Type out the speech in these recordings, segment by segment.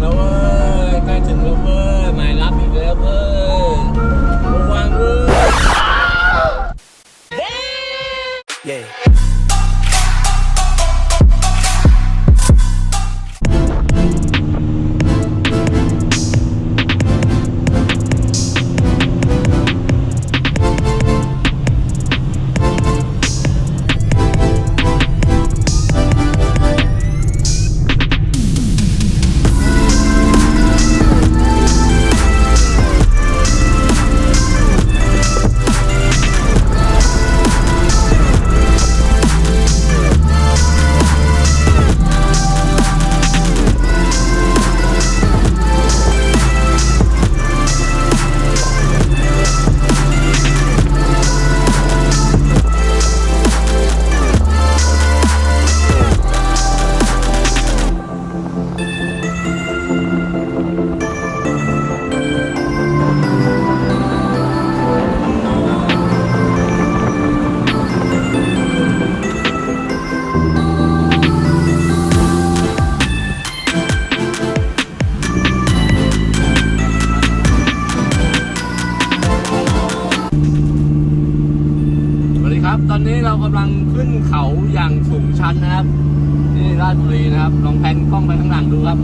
แล้วเว้ยใกล้ถึงแล้วเว้ยหมารับอี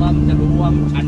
ว่ามันจะรู้ว่ามันชัน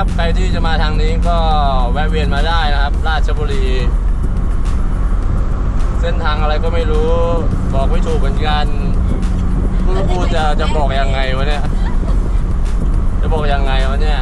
ครับ ใครที่จะมาทางนี้ก็แวะเวียนมาได้นะครับ ราชบุรี เส้นทางอะไรก็ไม่รู้ บอกไม่ถูกเหมือนกันไม่รูจะจะบอกยังไงวะเนี่ย จะบอกยังไงวะเนี่ย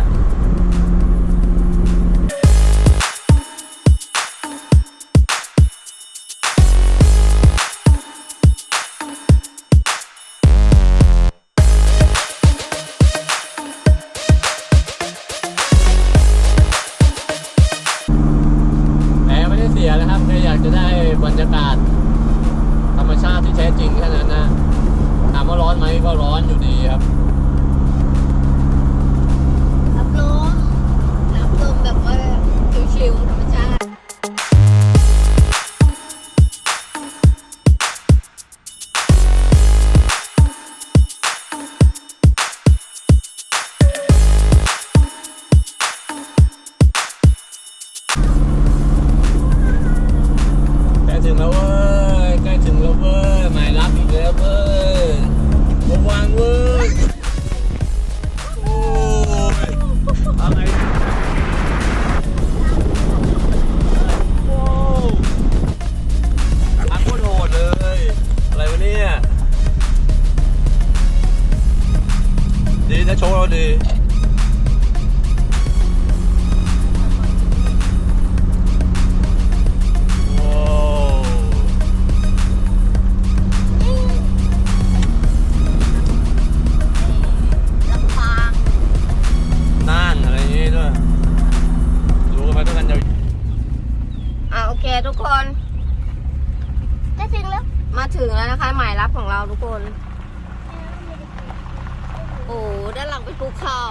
เป็นภูเขา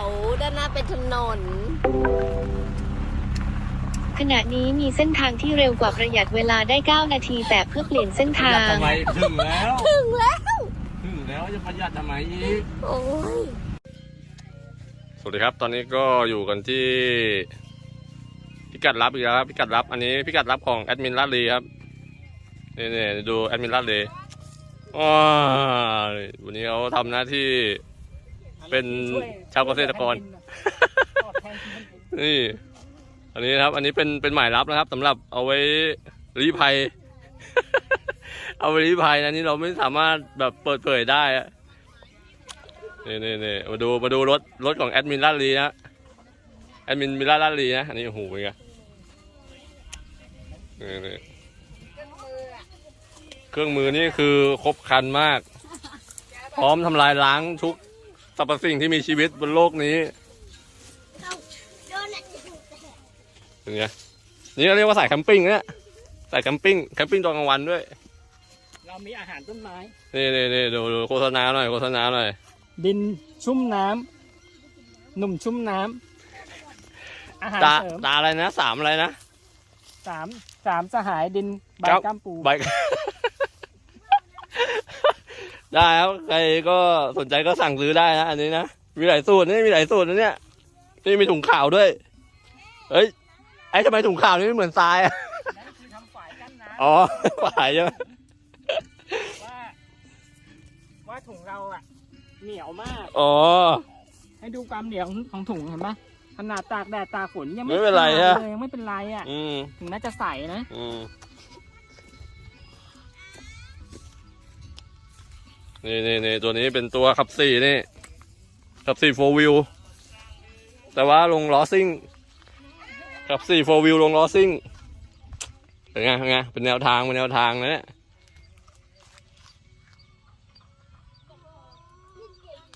ด้านหน้าเป็นถนน ขณะนี้มีเส้นทางที่เร็วกว่าประหยัดเวลาได้ 9 นาที แต่เพื่อเปลี่ยนเส้นประหยัทาดง ทำไมถึงแล้วถึงแล้ว ถึงแล้วจะประหยัดทำไมอีก โอ้ย สวัสดีครับ ตอนนี้ก็อยู่กันที่พิกัดรับอีกแล้วครับพิกัดรับ อันนี้พิกัดรับของแอดมินลาดลีครับนี่นี่ดูแอดมินลาดลีว้าววันนี้เขาทำหน้าที่ เป็นชาวเกษตรกร นี่ อันนี้นะครับ อันนี้เป็นเป็นหมายรับนะครับสำหรับเอาไว้รีภัย เอาไว้รีภัยนะนี่เราไม่สามารถแบบเปิดเผยได้อะนี่นี่นี่มาดูมาดูรถรถของแอดมินลาดลีนะแอดมินมิลาลาดลีนะอันนี้โอ้โหเป็นไงนี่นี่เครื่องมือนี่คือครบครันมาก พร้อมทำลายล้างทุก สรรพสิ่งที่มีชีวิตบนโลกนี้โดนอะเป็นไงนี่เราเรียกว่าสายแคมปิ้งนะสายแคมปิ้งแคมปิ้งตอนกลางวันด้วย เรามีอาหารต้นไม้นี่นี่นี่ดูดูโฆษณาหน่อยโฆษณาหน่อยดินชุ่มน้ำหนุ่มชุ่มน้ำอาหารตาเสริมตาอะไรนะสามอะไรนะ สามสามสหายดินใบครับ ก้ามปู ใบ ได้ครับ ใครก็สนใจก็สั่งซื้อได้นะอันนี้นะ มีหลายสูตรนี่มีหลายสูตรนะเนี่ย นี่มีถุงขาวด้วยเอ้ย ไอ้ทำไมถุงขาวนี่ไม่เหมือนทรายอะนั่นคือทำฝายกั้นน้อ๋อฝ่ายใช่ไหมำว่าว่าถุงเราอะ เหนียวมาก อ๋อ ให้ดูความเหนียวของถุงเห็นไหมขนาดตากแดดตากฝนยังไม่เป็นไรขาดฮะ เลยยังไม่เป็นไรอะ อืม ถึงแม้จะใสนะ อืม นี่นี่นี่ตัวนี้เป็นตัวขับสี่นี่ขับสี่โฟวิวแต่ว่าลงล้อซิ่งขับสี่โฟวิวลงล้อซิ่งเป็นไงเป็นไงเป็นแนวทางเป็นแนวทางนะเนี่ย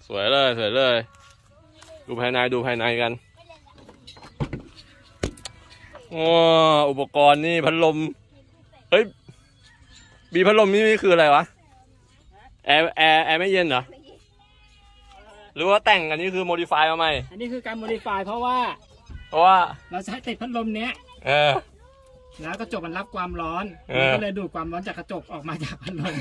สวยเลยสวยเลย ดูภายในดูภายในกันโอ้อุปกรณ์นี่พัดลมเฮ้ยมีพัดลมนี่คืออะไรวะ แอร์แอร์แอร์ไม่เย็นเหรอ หรือว่าแต่งอันนี้คือโมดิฟายมาใหม่ อันนี้คือการโมดิฟายเพราะว่าเพราะว่า เราจะให้ติดพัดลมเนี้ย เออ แล้วกระจกมันรับความร้อนเออ มันก็เลยดูดความร้อนจากกระจกออกมาจากพัดลม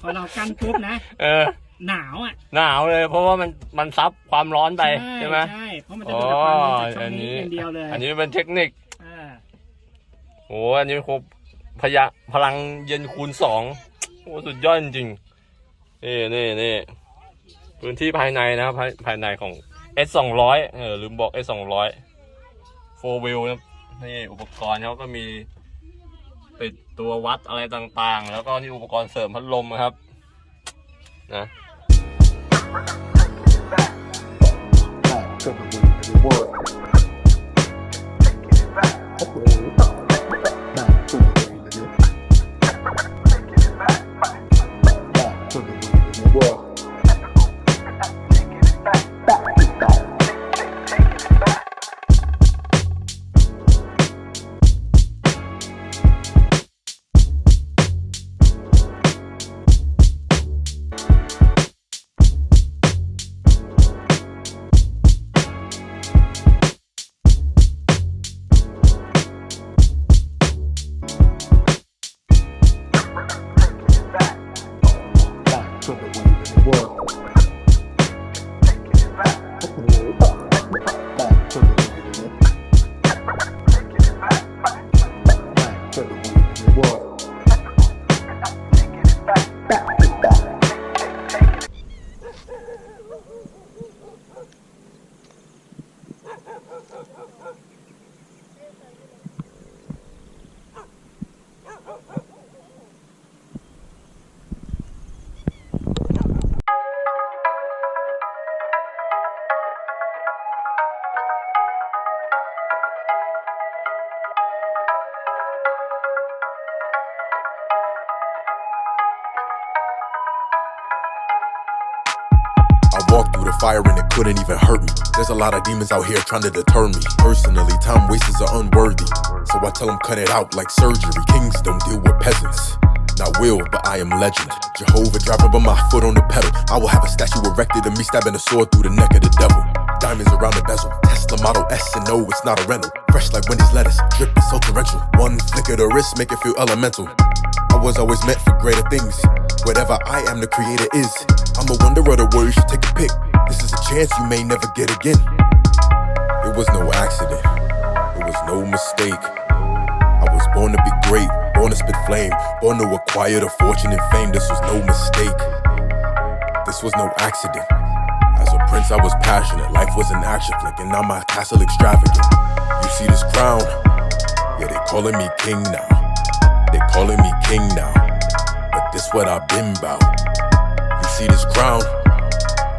พอเรากั้นปุ๊บนะ เออ หนาวอะหนาวเลย เพราะว่ามันมันซับความร้อนไปใช่ไหม ใช่เพราะมันจะดูดความร้อนจากช่ออังนนี้นี้อย่างเดียวเลยอันนี้เป็นเทคนิคอ่าโอ้อันนี้ครบพยะพลังเย็นคูณสองโอ้สุดยอดจริงๆ นี่นี่นี่พื้นที่ภายในนะครับภายภายในของ S สองร้อยเออลืมบอก S สองร้อยโฟวิลนะนี่อุปกรณ์เขาก็มีติดตัววัดอะไรต่างๆ แล้วก็นี่อุปกรณ์เสริมพัดลมนะครับนะ walked through the fire and it couldn't even hurt me. There's a lot of demons out here trying to deter me. Personally, time wasters are unworthy. So I tell them cut it out like surgery. Kings don't deal with peasants. Not will, but I am legend. Jehovah driving but my foot on the pedal. I will have a statue erected of me stabbing a sword through the neck of the devil. Diamonds around the bezel. Tesla Model S and no, it's not a rental. Fresh like Wendy's lettuce. Drip is so torrential. One flick of the wrist make it feel elemental. I was always meant for greater things. Whatever I am, the creator is. I'm a wonder of the world, you should take a pic. This is a chance you may never get again. It was no accident, it was no mistake. I was born to be great, born to spit flame, born to acquire the fortune and fame. This was no mistake. This was no accident. As a prince, I was passionate. Life was an action flick, and now my castle extravagant. You see this crown? Yeah, they calling me king now. They calling me king now. But this what I've been bout. Crown?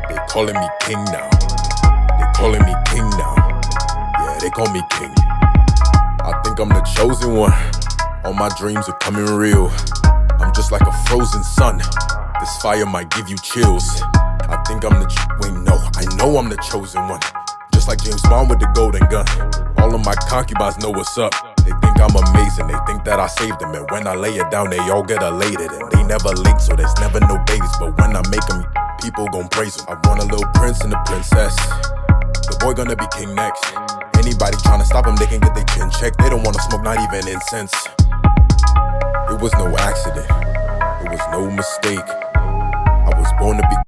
They calling me king now. They calling me king now. Yeah, they call me king. I think I'm the chosen one. All my dreams are coming real. I'm just like a frozen sun. This fire might give you chills. I think I'm the ch- wait no, I know I'm the chosen one. Just like James Bond with the golden gun. All of my concubines know what's up. They I'm amazing. They think that I saved them. And when I lay it down, they all get elated. And they never link, so there's never no babies. But when I make them, people gon' praise them. I want a little prince and a princess. The boy gonna be king next. Anybody tryna stop him, they can get their chin checked. They don't wanna smoke, not even incense. It was no accident. It was no mistake. I was born to be